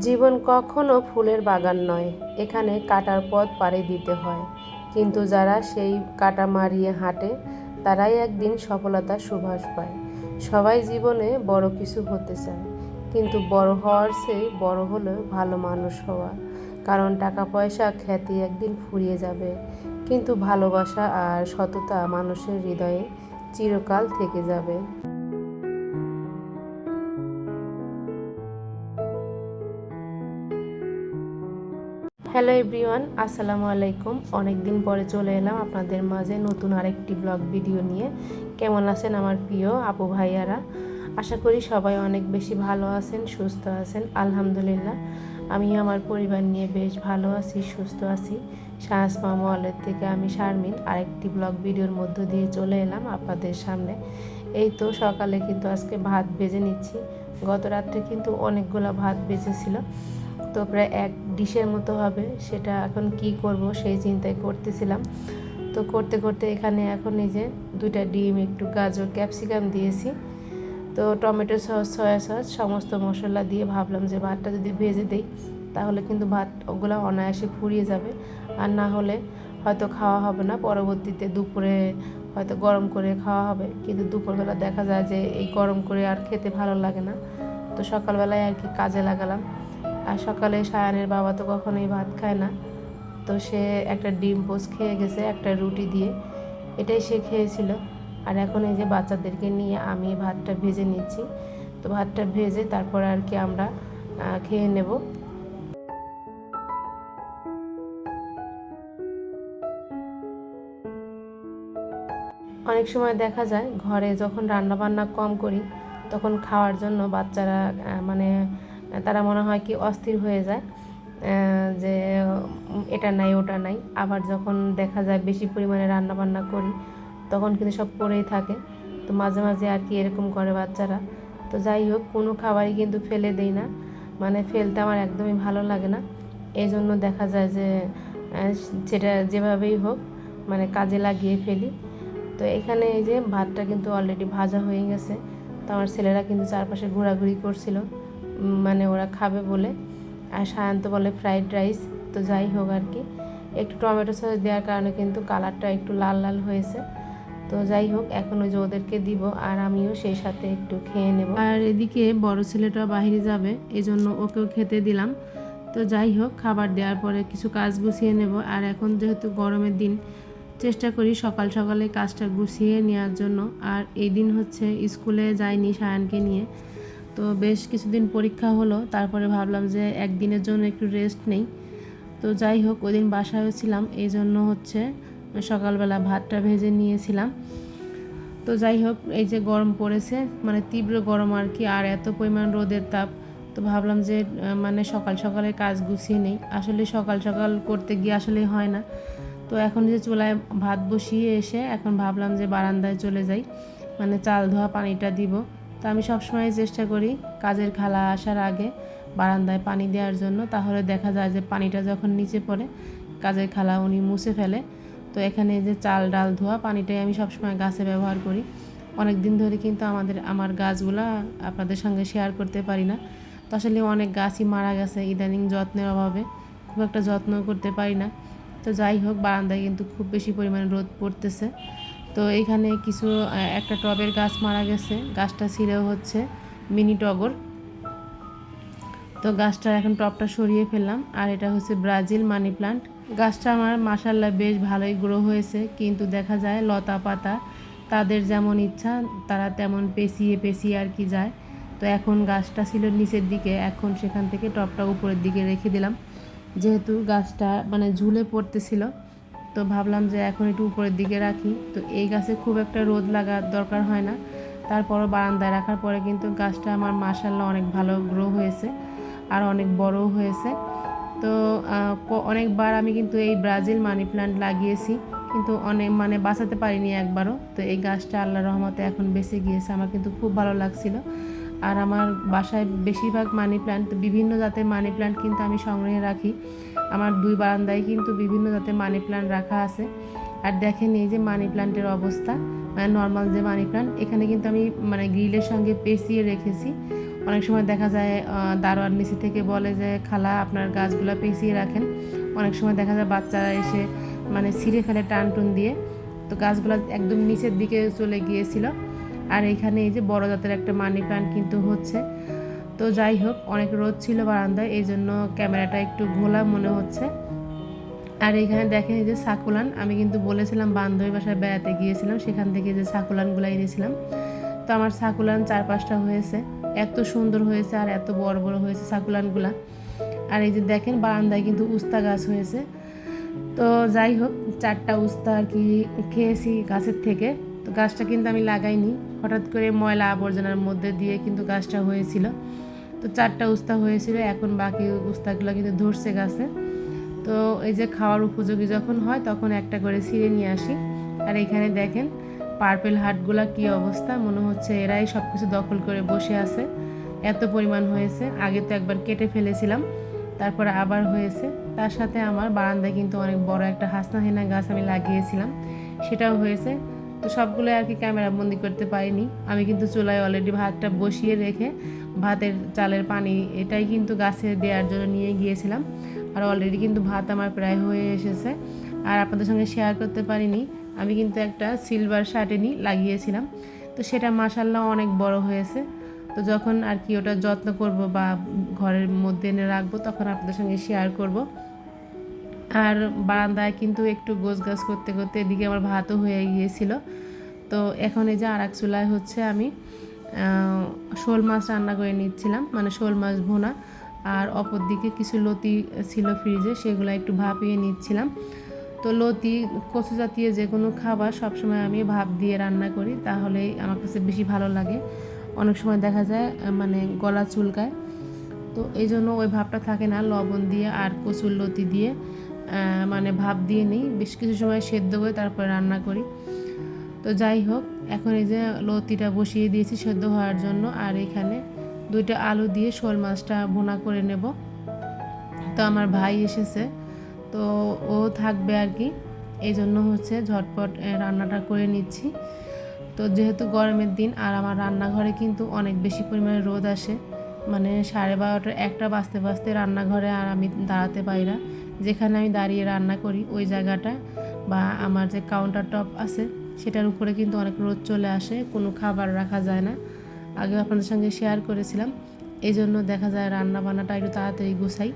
জীবন কখনো ফুলের বাগান নয়, এখানে কাটার পথ পাড়ি দিতে হয়। কিন্তু যারা সেই কাটা মারিয়ে হাঁটে, তারাই একদিন সফলতার সুভাষ পায়। সবাই জীবনে বড় কিছু হতে চায়, কিন্তু বড় হওয়ার চেয়ে বড় হলো ভালো মানুষ হওয়া। কারণ টাকা পয়সা খ্যাতি একদিন ফুরিয়ে যাবে। কিন্তু ভালোবাসা আর সততা মানুষের হৃদয়ে চিরকাল থেকে যাবে। হ্যালো এভরিওয়ান, আসসালামু আলাইকুম। অনেক দিন পরে চলে এলাম আপনাদের মাঝে নতুন আরেকটি ব্লগ ভিডিও নিয়ে। কেমন আছেন আমার প্রিয় আপু ভাইয়ারা? আশা করি সবাই অনেক বেশি ভালো আছেন, সুস্থ আছেন, আলহামদুলিল্লাহ। আমি আমার পরিবার নিয়ে বেশ ভালো আছি, সুস্থ আছি। শাহস মামলের থেকে আমি শারমিন আরেকটি ব্লগ ভিডিওর মধ্য দিয়ে চলে এলাম আপনাদের সামনে। এই তো সকালে কিন্তু আজকে ভাত ভেজে নিচ্ছি। গত রাত্রে কিন্তু অনেকগুলো ভাত বেজেছিল। তো প্রায় এক ডিশের মতো হবে, সেটা এখন কি করব সেই চিন্তায় করতেছিলাম। তো করতে করতে এখানে এখন এই যে দুইটা ডিম, একটু গাজর, ক্যাপসিকাম দিয়েছি। তো টমেটো সস, সয়া সস, সমস্ত মশলা দিয়ে ভাবলাম যে ভাতটা যদি ভেজে দেই, তাহলে কিন্তু ভাত ওগুলো অনায়াসে ফুরিয়ে যাবে। আর না হলে হয়তো খাওয়া হবে না, পরবর্তীতে দুপুরে হয়তো গরম করে খাওয়া হবে। কিন্তু দুপুরবেলা দেখা যায় যে এই গরম করে আর খেতে ভালো লাগে না। তো সকালবেলায় আর কি কাজে লাগালাম। আর সকালে সায়ানের বাবা তো কখনোই ভাত খায় না। তো সে একটা ডিম পোস্ট খেয়ে গেছে, একটা রুটি দিয়ে। এটাই সে খেয়েছিল। আর এখন এই যে বাচ্চাদেরকে নিয়ে আমি ভাতটা ভেজে নিচ্ছি। তো ভাতটা ভেজে তারপর আর কি আমরা খেয়ে নেব। অনেক সময় দেখা যায়, ঘরে যখন রান্না বান্না কম করি, তখন খাওয়ার জন্য বাচ্চারা মানে তারা মনে হয় কি অস্থির হয়ে যায় যে এটা নাই, ওটা নাই। আবার যখন দেখা যায় বেশি পরিমাণে রান্না বান্না করি, তখন কিন্তু সব পড়েই থাকে। তো মাঝে মাঝে আর কি এরকম করে বাচ্চারা। তো যাই হোক, কোনো খাবারই কিন্তু ফেলে দেই না। মানে ফেলতে আমার একদমই ভালো লাগে না। এই জন্য দেখা যায় যে সেটা যেভাবেই হোক মানে কাজে লাগিয়ে ফেলি। তো এখানে এই যে ভাতটা কিন্তু অলরেডি ভাজা হয়ে গেছে। তো আমার ছেলেরা কিন্তু চারপাশে ঘোরাঘুরি করছিল। মানে ওরা খাবে বলে। আর সায়ন্ত বলে ফ্রাইড রাইস তো যাই হোক আর কি। একটু টমেটো সস দেওয়ার কারণে কিন্তু কালারটা একটু লাল লাল হয়েছে। তো যাই হোক, এখন ওই যে ওদেরকে দিব আর আমিও সেই সাথে একটু খেয়ে নেব। আর এদিকে বড় ছেলেটা বাহিরে যাবে এই জন্য ওকেও খেতে দিলাম। তো যাই হোক, খাবার দেওয়ার পরে কিছু কাজ গুছিয়ে নেব। আর এখন যেহেতু গরমের দিন, চেষ্টা করি সকাল সকালে কাজটা গুছিয়ে নেওয়ার জন্য। আর এই দিন হচ্ছে স্কুলে যাইনি সায়ানকে নিয়ে। তো বেশ কিছুদিন পরীক্ষা হলো, তারপরে ভাবলাম যে একদিনের জন্য একটু রেস্ট নেই। তো যাই হোক ওই দিন বাসায়ও ছিলাম, এই জন্য হচ্ছে সকালবেলা ভাতটা ভেজে নিয়েছিলাম। তো যাই হোক, এই যে গরম পড়েছে মানে তীব্র গরম আর কি, আর এত পরিমাণ রোদের তাপ, তো ভাবলাম যে মানে সকাল সকালে কাজ গুছিয়ে নেই। আসলে সকাল সকাল করতে গিয়ে আসলে হয় না। তো এখন যে চুলায় ভাত বসিয়ে এসে এখন ভাবলাম যে বারান্দায় চলে যাই মানে চাল ধোয়া পানিটা দিব। তো আমি সবসময় চেষ্টা করি কাজের খালা আসার আগে বারান্দায় পানি দেওয়ার জন্য। তাহলে দেখা যায় যে পানিটা যখন নিচে পড়ে, কাজের খালা উনি মুছে ফেলে। তো এখানে যে চাল, ডাল, ধোয়া পানিটাই আমি সবসময় গাছে ব্যবহার করি। অনেক দিন ধরে কিন্তু আমাদের, আমার গাছগুলা আপনাদের সঙ্গে শেয়ার করতে পারি না। তো আসলে অনেক গাছই মারা গেছে ইদানিং যত্নের অভাবে। খুব একটা যত্ন করতে পারি না। তো যাই হোক, বারান্দায় কিন্তু খুব বেশি পরিমাণে রোদ পড়তেছে। তো এখানে কিছু একটা টবের গাছ মারা গেছে। গাছটা ছিঁড়েও হচ্ছে, মিনি টগর। তো গাছটা এখন টপটা সরিয়ে ফেললাম। আর এটা হচ্ছে ব্রাজিল মানি প্লান্ট। গাছটা আমার মাসাল্লাহ বেশ ভালোই গ্রো হয়েছে, কিন্তু দেখা যায় লতা পাতা, তাদের যেমন ইচ্ছা, তারা তেমন পেঁচিয়ে পেঁচিয়ে আর কি যায়। তো এখন গাছটা ছিল নিচের দিকে, এখন সেখান থেকে টপটা উপরের দিকে রেখে দিলাম। যেহেতু গাছটা মানে ঝুলে পড়তেছিল তো ভাবলাম যে এখন একটু উপরের দিকে রাখি। তো এই গাছে খুব একটা রোদ লাগার দরকার হয় না। তারপরও বারান্দায় রাখার পরে কিন্তু গাছটা আমার মাসাল্লাহ অনেক ভালো গ্রো হয়েছে আর অনেক বড়ও হয়েছে। তো অনেকবার আমি কিন্তু এই ব্রাজিল মানি প্ল্যান্ট লাগিয়েছি। কিন্তু অনেক মানে বাঁচাতে পারিনি একবারও। তো এই গাছটা আল্লাহ রহমতে এখন বেঁচে গিয়েছে। আমার কিন্তু খুব ভালো লাগছিল। আর আমার বাসায় বেশিরভাগ মানি প্ল্যান্ট বিভিন্ন জাতের মানি প্ল্যান্ট কিন্তু আমি সংগ্রহে রাখি। আমার দুই বারান্দায় কিন্তু বিভিন্ন জাতের মানি প্ল্যান্ট রাখা আছে। আর দেখেন এই যে মানি প্ল্যান্টের অবস্থা মানে নর্মাল যে মানি প্ল্যান্ট এখানে কিন্তু আমি মানে গ্রিলের সঙ্গে পেঁচিয়ে রেখেছি। অনেক সময় দেখা যায় দারোয়ার নিচে থেকে বলে যে, খালা, আপনার গাছগুলো পেঁচিয়ে রাখেন। অনেক সময় দেখা যায় বাচ্চারা এসে মানে ছিঁড়ে ফেলে টান টুন দিয়ে। তো গাছগুলো একদম নিচের দিকে চলে গিয়েছিল। আর এখানে এই যে বড় জাতের একটা মানি প্ল্যান্ট কিন্তু হচ্ছে। তো যাই হোক, অনেক রোদ ছিল বারান্দায়, এই জন্য ক্যামেরাটা একটু ঘোলা মনে হচ্ছে। আর এখানে দেখেন এই যে সাকুলান, আমি কিন্তু বলেছিলাম বান্ধবী বাসায় বেড়াতে গিয়েছিলাম, সেখান থেকে যে সাকুলানগুলো এনেছিলাম। তো আমার সাকুলান চার পাঁচটা হয়েছে, এত সুন্দর হয়েছে আর এত বড় বড় হয়েছে সাকুলানগুলা। আর এই যে দেখেন বারান্দায় কিন্তু উস্তা গাছ হয়েছে। তো যাই হোক, চারটা উস্তা আর কি খেয়েছি গাছের থেকে। তো গাছটা কিন্তু আমি লাগাইনি। হঠাৎ করে ময়লা আবর্জনার মধ্যে দিয়ে কিন্তু গাছটা হয়েছিল। তো চারটা উস্তা হয়েছিল, এখন বাকি উস্তাগুলো কিন্তু ধরছে গাছে। তো এই যে খাওয়ার উপযোগী যখন হয়, তখন একটা করে ছিঁড়ে নিয়ে আসি। আর এখানে দেখেন, পার্পেল হাটগুলা কি অবস্থা, মনে হচ্ছে এরাই সব কিছু দখল করে বসে আছে। এত পরিমাণ হয়েছে, আগে তো একবার কেটে ফেলেছিলাম, তারপরে আবার হয়েছে। তার সাথে আমার বারান্দায় কিন্তু অনেক বড় একটা হাসনা হেনা গাছ আমি লাগিয়েছিলাম, সেটাও হয়েছে। তো সবগুলো আর কি ক্যামেরা বন্দি করতে পারিনি। আমি কিন্তু চুলায় অলরেডি ভাতটা বসিয়ে রেখে ভাতের চালের পানি এটাই কিন্তু গাছে দেওয়ার জন্য নিয়ে গিয়েছিলাম। আর অলরেডি কিন্তু ভাত আমার প্রায় হয়ে এসেছে। আর আপনাদের সঙ্গে শেয়ার করতে পারিনি। আমি কিন্তু একটা সিলভার শার্টেনি লাগিয়েছিলাম। তো সেটা মাসাল্লাহ অনেক বড় হয়েছে। তো যখন আর কি ওটা যত্ন করব বা ঘরের মধ্যে এনে রাখব তখন আপনাদের সঙ্গে শেয়ার করব। আর বারান্দায় কিন্তু একটু গোছ গাছ করতে করতে এদিকে আমার ভাতও হয়ে গিয়েছিল। তো এখন এই যে আর এক চুলায় হচ্ছে আমি শোল মাছ রান্না করে নিচ্ছিলাম মানে শোল মাছ ভোনা। আর অপর দিকে কিছু লতি ছিল ফ্রিজে, সেগুলো একটু ভাপিয়ে নিচ্ছিলাম। তো লতি, কচু জাতীয় যে কোনো খাবার সবসময় আমি ভাপ দিয়ে রান্না করি তাহলেই আমার কাছে বেশি ভালো লাগে। অনেক সময় দেখা যায় মানে গলা চুলকায়। তো এই জন্য ওই ভাবটা থাকে না, লবণ দিয়ে আর কচুর লতি দিয়ে। মানে ভাপ দিয়ে নিই। বেশ কিছু সময় সেদ্ধ করে তারপরে রান্না করি। তো যাই হোক, এখন এই যে লতিটা বসিয়ে দিয়েছি সেদ্ধ হওয়ার জন্য। আর এখানে দুইটা আলু দিয়ে শোল মাছটা ভুনা করে নেব। তো আমার ভাই এসেছে। তো ও থাকবে আর কি। এই জন্য হচ্ছে ঝটপট রান্নাটা করে নিচ্ছি। তো যেহেতু গরমের দিন, আর আমার রান্নাঘরে কিন্তু অনেক বেশি পরিমাণে রোদ আসে মানে সাড়ে বারোটা একটা বাজতে বাজতে রান্নাঘরে আর আমি দাঁড়াতে পারি না। যেখানে আমি দাঁড়িয়ে রান্না করি, ওই জায়গাটা বা আমার যে কাউন্টার টপ আছে, সেটার উপরে কিন্তু অনেক রোদ চলে আসে, কোনো খাবার রাখা যায় না। আগে আপনাদের সঙ্গে শেয়ার করেছিলাম। এই জন্য দেখা যায় রান্না বান্নাটা একটু তাড়াতাড়ি গুছাই।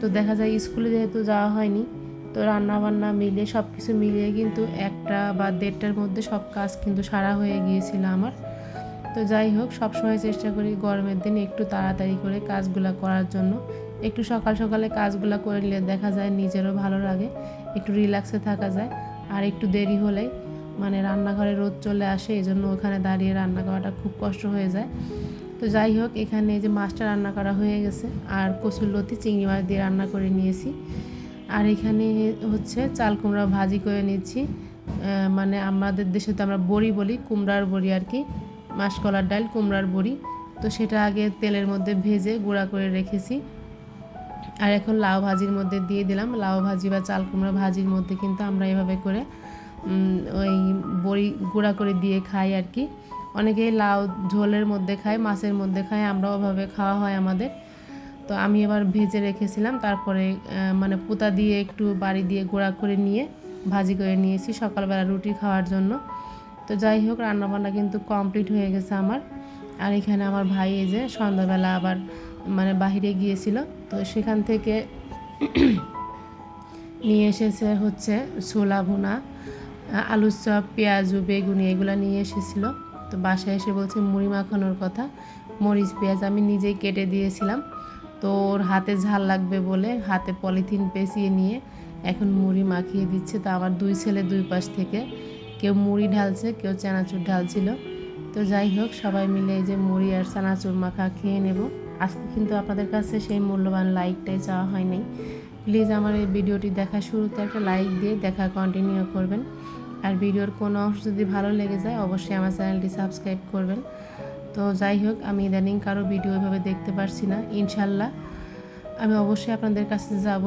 তো দেখা যায় স্কুলে যেহেতু যাওয়া হয়নি, তো রান্না বান্না মিলিয়ে সব কিছু মিলিয়ে কিন্তু একটা বা দেড়টার মধ্যে সব কাজ কিন্তু সারা হয়ে গিয়েছিল আমার। তো যাই হোক, সবসময় চেষ্টা করি গরমের দিন একটু তাড়াতাড়ি করে কাজগুলো করার জন্য। একটু সকাল সকালে কাজগুলো করে নিলে দেখা যায় নিজেরও ভালো লাগে, একটু রিল্যাক্সে থাকা যায়। আর একটু দেরি হলেই মানে রান্নাঘরে রোদ চলে আসে এই জন্য ওখানে দাঁড়িয়ে রান্না করাটা খুব কষ্ট হয়ে যায়। তো যাই হোক, এখানে যে মাছটা রান্না করা হয়ে গেছে, আর কচুর লতি, চিংড়ি মাছ দিয়ে রান্না করে নিয়েছি। আর এখানে হচ্ছে চাল কুমড়া ভাজি করে নিচ্ছি। মানে আমাদের দেশে তো আমরা বড়ি বলি, কুমড়ার বড়ি আর কি। মাসকলার ডাল, কুমড়ার বড়ি। তো সেটা আগে তেলের মধ্যে ভেজে গুঁড়া করে রেখেছি। আর এখন লাউ ভাজির মধ্যে দিয়ে দিলাম। লাউ ভাজি বা চাল কুমড়া ভাজির মধ্যে কিন্তু আমরা এভাবে করে ওই বড়ি গুঁড়া করে দিয়ে খাই আর কি। অনেকেই লাউ ঝোলের মধ্যে খায়, মাছের মধ্যে খায়, আমরাও ওভাবে খাওয়া হয় আমাদের। তো আমি এবার ভেজে রেখেছিলাম। তারপরে মানে পুতা দিয়ে একটু বাড়ি দিয়ে গুঁড়া করে নিয়ে, ভাজি করে নিয়েছি সকালবেলা রুটি খাওয়ার জন্য। তো যাই হোক, রান্নাবান্না কিন্তু কমপ্লিট হয়ে গেছে আমার। আর এখানে আমার ভাই এই যে সন্ধ্যাবেলা আবার মানে বাহিরে গিয়েছিল, তো সেখান থেকে নিয়ে এসেছে হচ্ছে ছোলা ভুনা আলুর চপ, পেঁয়াজু, বেগুনি, এগুলো নিয়ে এসেছিল। তো বাসায় এসে বলছে, মুড়ি মাখানোর কথা, মরিচ, পেঁয়াজ আমি নিজেই কেটে দিয়েছিলাম। তো ওর হাতে ঝাল লাগবে বলে হাতে পলিথিন পেঁচিয়ে নিয়ে এখন মুড়ি মাখিয়ে দিচ্ছে। তো আমার দুই ছেলে দুই পাশ থেকে কেউ মুড়ি ঢালছে, কেউ চানাচুর ঢালছিল। তো যাই হোক, সবাই মিলে এই যে মুড়ি আর চানাচুর মাখা খেয়ে নেব। আজকে কিন্তু আপনাদের কাছে সেই মূল্যবান লাইকটাই চাওয়া হয়নি প্লিজ আমার এই ভিডিওটি দেখা শুরুতে একটা লাইক দিয়ে দেখা কন্টিনিউ করবেন। আর ভিডিওর কোনো অংশ যদি ভালো লেগে যায়, অবশ্যই আমার চ্যানেলটি সাবস্ক্রাইব করবেন। তো যাই হোক, আমি ইদানিং কারও ভিডিও এভাবে দেখতে পারছি না। ইনশাল্লাহ আমি অবশ্যই আপনাদের কাছে যাব।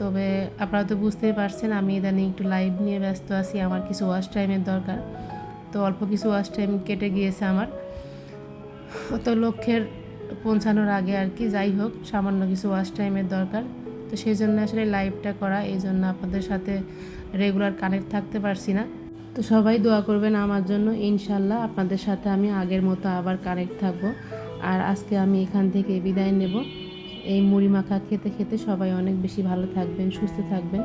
তবে আপনারা তো বুঝতেই পারছেন, আমি ইদানিং একটু লাইভ নিয়ে ব্যস্ত আছি, আমার কিছু ওয়াশ টাইমের দরকার। তো অল্প কিছু ওয়াশ টাইম কেটে গিয়েছে আমার। তো লক্ষ্যের পৌঁছানোর আগে আর কি, যাই হোক, সামান্য কিছু ওয়াশ টাইমের দরকার। তো সেই জন্য আসলে লাইভটা করা, এই জন্য আপনাদের সাথে রেগুলার কানেক্ট থাকতে পারছি না। তো সবাই দোয়া করবেন আমার জন্য, ইনশাল্লাহ আপনাদের সাথে আমি আগের মতো আবার কানেক্ট থাকব। আর আজকে আমি এখান থেকে বিদায় নেব। এই মুড়ি মাখা খেতে খেতে সবাই অনেক বেশি ভালো থাকবেন, সুস্থ থাকবেন।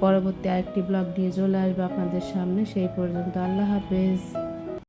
পরবর্তী আরেকটি ব্লগ দিয়ে চলে আসব আপনাদের সামনে। সেই পর্যন্ত আল্লাহ হাফেজ।